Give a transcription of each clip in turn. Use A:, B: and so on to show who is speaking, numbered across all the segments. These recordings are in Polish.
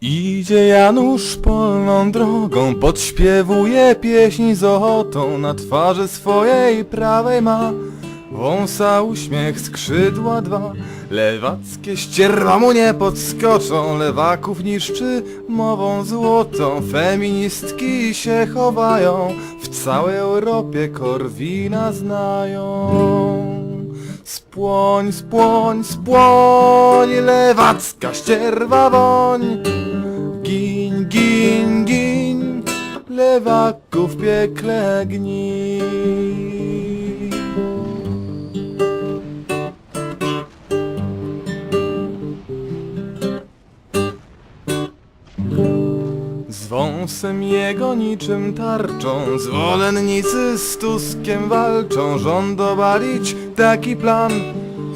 A: Idzie Janusz polną drogą, podśpiewuje pieśń z ochotą, na twarzy swojej prawej ma wąsa uśmiech, skrzydła dwa, lewackie ścierwa mu nie podskoczą, lewaków niszczy mową złotą, feministki się chowają, w całej Europie Korwina znają. Spłoń, spłoń, spłoń, lewacka ścierwa woń. Gin, gin, gin, lewaków piekle gnij. Wąsem jego niczym tarczą Zwolennicy z Tuskiem walczą Rząd obalić taki plan.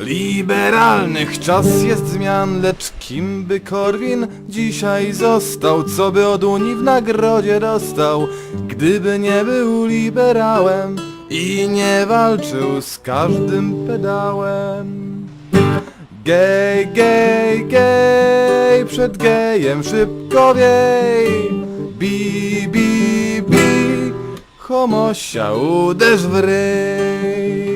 A: Liberalnych czas jest zmian Lecz kim by Korwin dzisiaj został? Co by od Unii w nagrodzie dostał Gdyby nie był liberałem I nie walczył z każdym pedałem? Gej, gej, gej, przed gejem szybko wiej. Homosia uderz w ryj.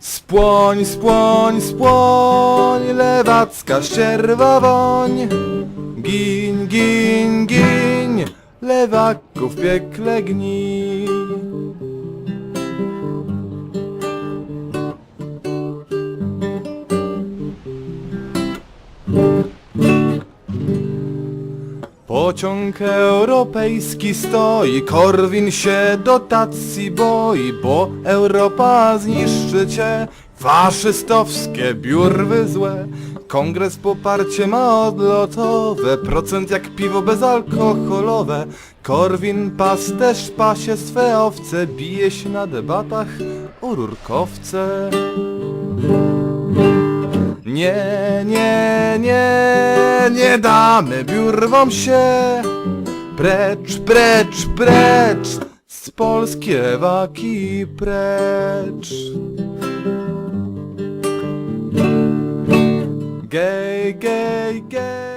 A: Spłoń, spłoń, spłoń, lewacka ścierwa woń. Gin, gin, gin, lewaków piekle gnij. Pociąg europejski stoi, Korwin się dotacji boi, bo Europa zniszczy cię. Faszystowskie biurwy złe, kongres poparcie ma odlotowe, procent jak piwo bezalkoholowe. Korwin pasterz pasie swe owce, bije się na debatach o rurkowce. Nie, nie, nie, nie damy biurwom się. Precz, precz, precz, z Polski lewaki precz. Gej, gej, gej.